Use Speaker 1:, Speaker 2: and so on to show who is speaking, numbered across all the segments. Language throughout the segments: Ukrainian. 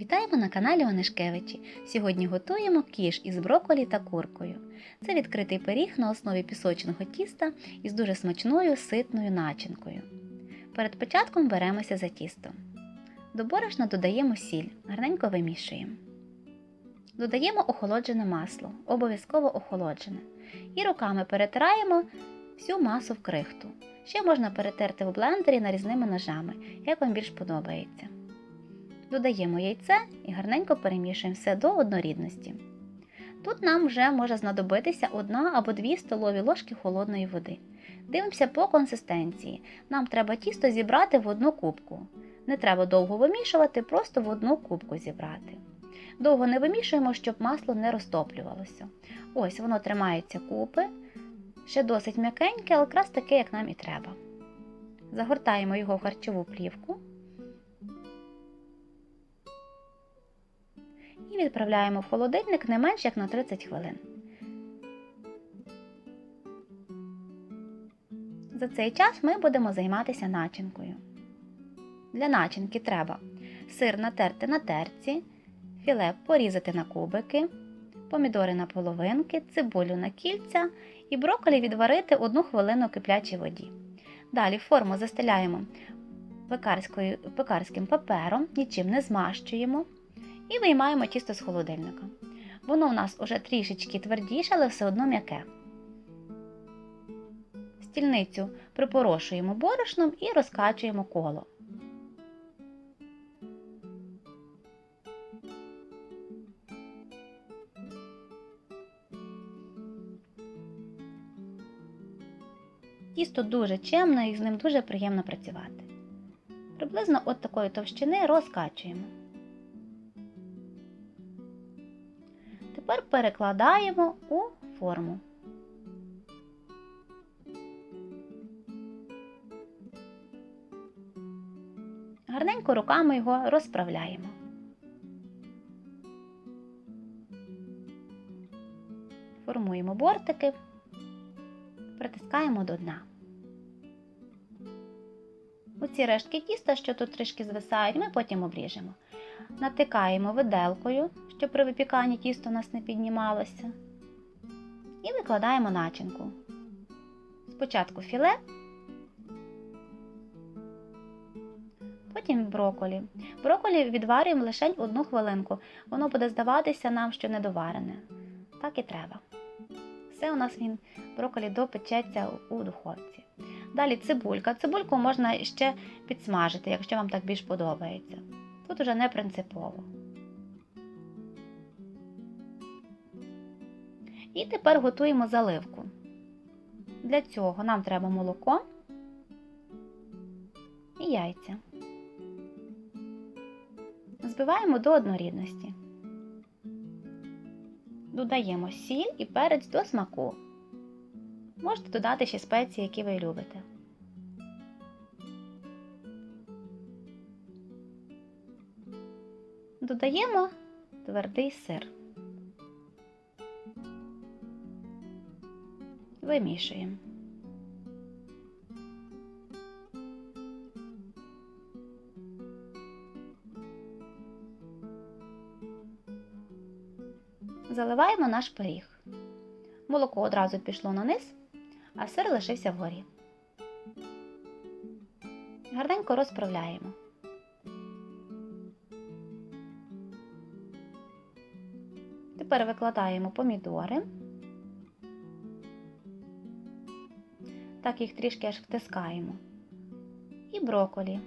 Speaker 1: Вітаємо на каналі Онишкевичі. Сьогодні готуємо кіш із брокколі та куркою. Це відкритий пиріг на основі пісочного тіста із дуже смачною ситною начинкою. Перед початком беремося за тісто. До борошна додаємо сіль, гарненько вимішуємо. Додаємо охолоджене масло, обов'язково охолоджене. І руками перетираємо всю масу в крихту. Ще можна перетерти в блендері нарізними ножами, як вам більш подобається. Додаємо яйце і гарненько перемішуємо все до однорідності. Тут нам вже може знадобитися одна або дві столові ложки холодної води. Дивимося по консистенції. Нам треба тісто зібрати в одну кубку. Не треба довго вимішувати, просто в одну кубку зібрати. Довго не вимішуємо, щоб масло не розтоплювалося. Ось воно тримається купи, ще досить м'якеньке, але якраз таке, як нам і треба. Загортаємо його в харчову плівку. Відправляємо в холодильник не менш як на 30 хвилин. За цей час ми будемо займатися начинкою. Для начинки треба сир натерти на терці, філе порізати на кубики, помідори на половинки, цибулю на кільця і брокколі відварити 1 хвилину у киплячій воді. Далі форму застеляємо пекарським папером, нічим не змащуємо і виймаємо тісто з холодильника. Воно у нас уже трішечки твердіше, але все одно м'яке. Стільницю припорошуємо борошном і розкачуємо коло. Тісто дуже чемне і з ним дуже приємно працювати. Приблизно от такої товщини розкачуємо. Тепер перекладаємо у форму. Гарненько руками його розправляємо. Формуємо бортики, притискаємо до дна. Оці рештки тіста, що тут трішки звисають, ми потім обріжемо. Натикаємо виделкою, щоб при випіканні тісто у нас не піднімалося. І викладаємо начинку. Спочатку філе, потім броколі. Броколі відварюємо лише одну хвилинку. Воно буде здаватися нам, що недоварене. Так і треба. Все у нас він броколі допечеться у духовці. Далі цибулька. Цибульку можна ще підсмажити, якщо вам так більш подобається. Тут уже не принципово. І тепер готуємо заливку. Для цього нам треба молоко і яйця. Збиваємо до однорідності. Додаємо сіль і перець до смаку. Можете додати ще спеції, які ви любите. Додаємо твердий сир. Вимішуємо. Заливаємо наш пиріг. Молоко одразу пішло на низ, а сир лишився вгорі. Гарненько розправляємо. Тепер викладаємо помідори. Так їх трішки аж втискаємо. І броколі.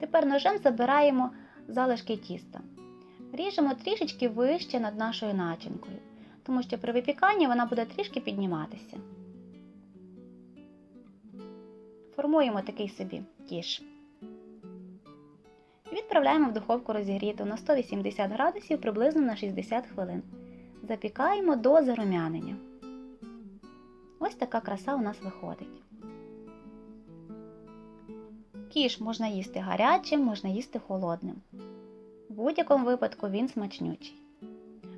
Speaker 1: Тепер ножем забираємо залишки тіста. Ріжемо трішечки вище над нашою начинкою, тому що при випіканні вона буде трішки підніматися. Формуємо такий собі кіш. Відправляємо в духовку розігріту на 180 градусів приблизно на 60 хвилин. Запікаємо до зарум'янення. Ось така краса у нас виходить. Кіш можна їсти гарячим, можна їсти холодним. В будь-якому випадку він смачнючий.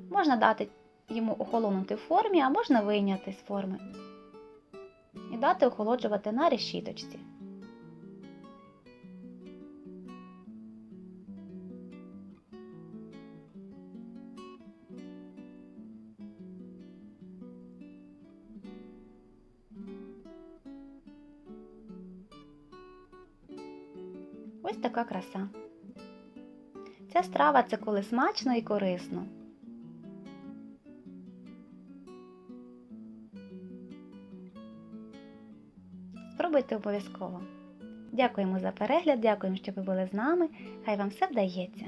Speaker 1: Можна дати йому охолонути в формі, а можна вийняти з форми дати охолоджувати на решіточці. Ось така краса. Ця страва це коли смачно і корисно. Спробуйте обов'язково. Дякуємо за перегляд, дякуємо, що ви були з нами. Хай вам все вдається.